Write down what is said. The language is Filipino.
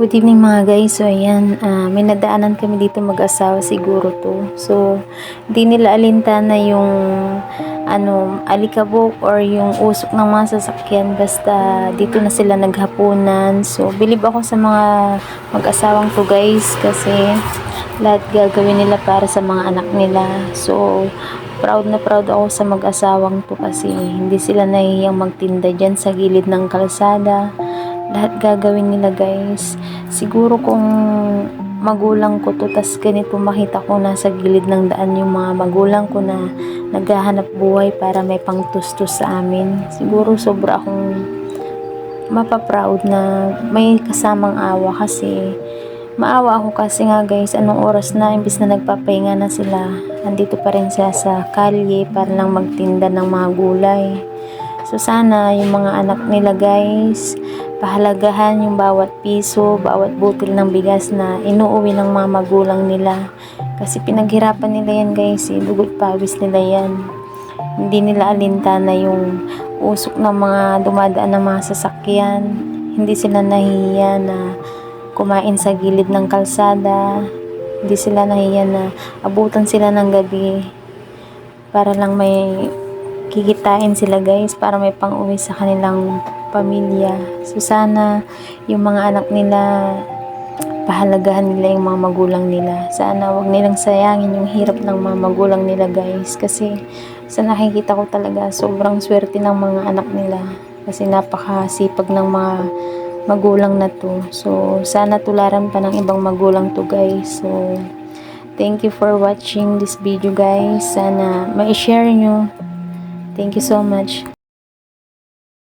Good evening mga guys. So ayan, ah, may nadaanan kami dito mag-asawa siguro to. So di nila alintana yung ano, alikabok or yung usok ng mga sasakyan basta dito na sila naghapunan. So bilib ako sa mga mag-asawang to guys kasi lahat gagawin nila para sa mga anak nila. So proud na proud ako sa mag-asawang to kasi hindi sila nahihiyang magtinda dyan sa gilid ng kalsada lahat gagawin nila guys. Siguro kung magulang ko to, tas ganito makita ko na sa gilid ng daan yung mga magulang ko na naghahanap buhay para may pangtustos sa amin. Siguro sobra akong mapaproud na may kasamang awa kasi maawa ako kasi nga guys, anong oras na imbis na nagpapahinga na sila, andito pa rin siya sa kalye para lang magtinda ng mga gulay. So sana yung mga anak nila guys, pahalagahan yung bawat piso, bawat butil ng bigas na inuuwi ng mga magulang nila. Kasi pinaghirapan nila yan guys, eh. dugot pawis nila yan. Hindi nila alintana yung usok ng mga dumadaan ng mga sasakyan. Hindi sila nahihiya na kumain sa gilid ng kalsada. Hindi sila nahihiya na abutan sila ng gabi para lang may kikitain sila guys para may pang-uwi sa kanilang pamilya. So sana yung mga anak nila pahalagahan nila yung mga magulang nila. Sana wag nilang sayangin yung hirap ng mga magulang nila guys kasi sa nakikita ko talaga sobrang swerte ng mga anak nila kasi napakasipag ng mga magulang na to. So sana tularan pa ng ibang magulang to guys. So thank you for watching this video guys. Sana ma-share nyo Thank you so much.